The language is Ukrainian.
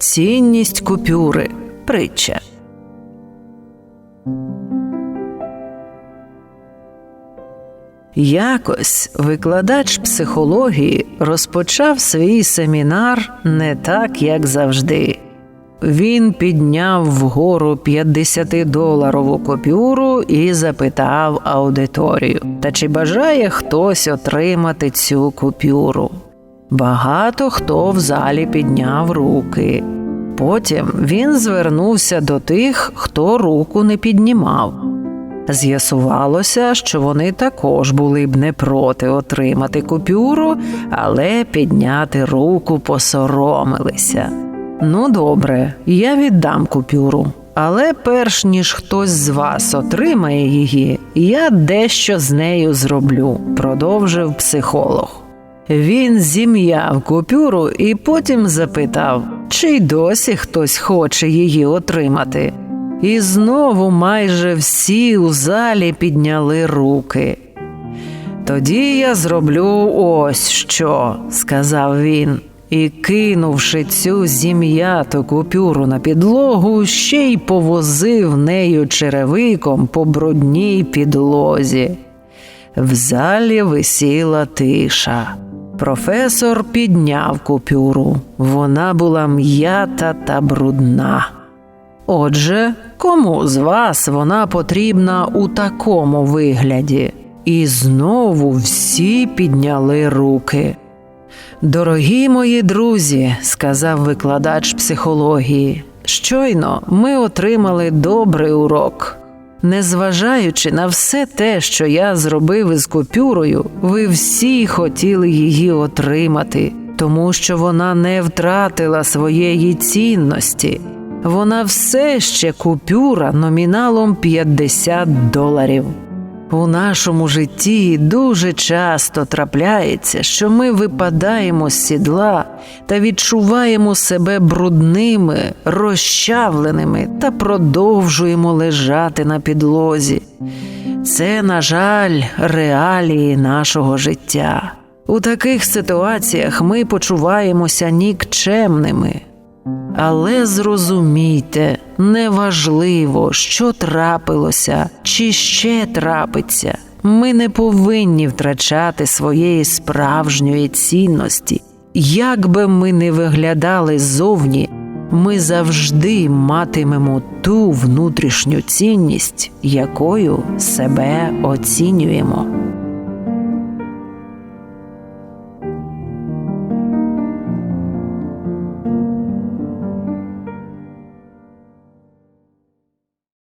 Цінність купюри. Притча. Якось викладач психології розпочав свій семінар не так, як завжди. Він підняв вгору 50-доларову купюру і запитав аудиторію: Та чи бажає хтось отримати цю купюру? Багато хто в залі підняв руки. Потім він звернувся до тих, хто руку не піднімав. З'ясувалося, що вони також були б не проти отримати купюру, але підняти руку посоромилися. Ну, добре, я віддам купюру. Але перш ніж хтось з вас отримає її, я дещо з нею зроблю, продовжив психолог. Він зім'яв купюру і потім запитав, чи й досі хтось хоче її отримати. І знову майже всі у залі підняли руки. Тоді я зроблю ось що, сказав він, і, кинувши цю зім'яту купюру на підлогу, ще й повозив нею черевиком по брудній підлозі. В залі висіла тиша. Професор підняв купюру. Вона була м'ята та брудна. Отже, кому з вас вона потрібна у такому вигляді? І знову всі підняли руки. Дорогі мої друзі, сказав викладач психології, щойно ми отримали добрий урок. Незважаючи на все те, що я зробив із купюрою, ви всі хотіли її отримати, тому що вона не втратила своєї цінності. Вона все ще купюра номіналом 50 доларів. У нашому житті дуже часто трапляється, що ми випадаємо з сідла та відчуваємо себе брудними, розчавленими та продовжуємо лежати на підлозі. Це, на жаль, реалії нашого життя. У таких ситуаціях ми почуваємося нікчемними. Але зрозумійте, неважливо, що трапилося чи ще трапиться. Ми не повинні втрачати своєї справжньої цінності. Як би ми не виглядали ззовні, ми завжди матимемо ту внутрішню цінність, якою себе оцінюємо.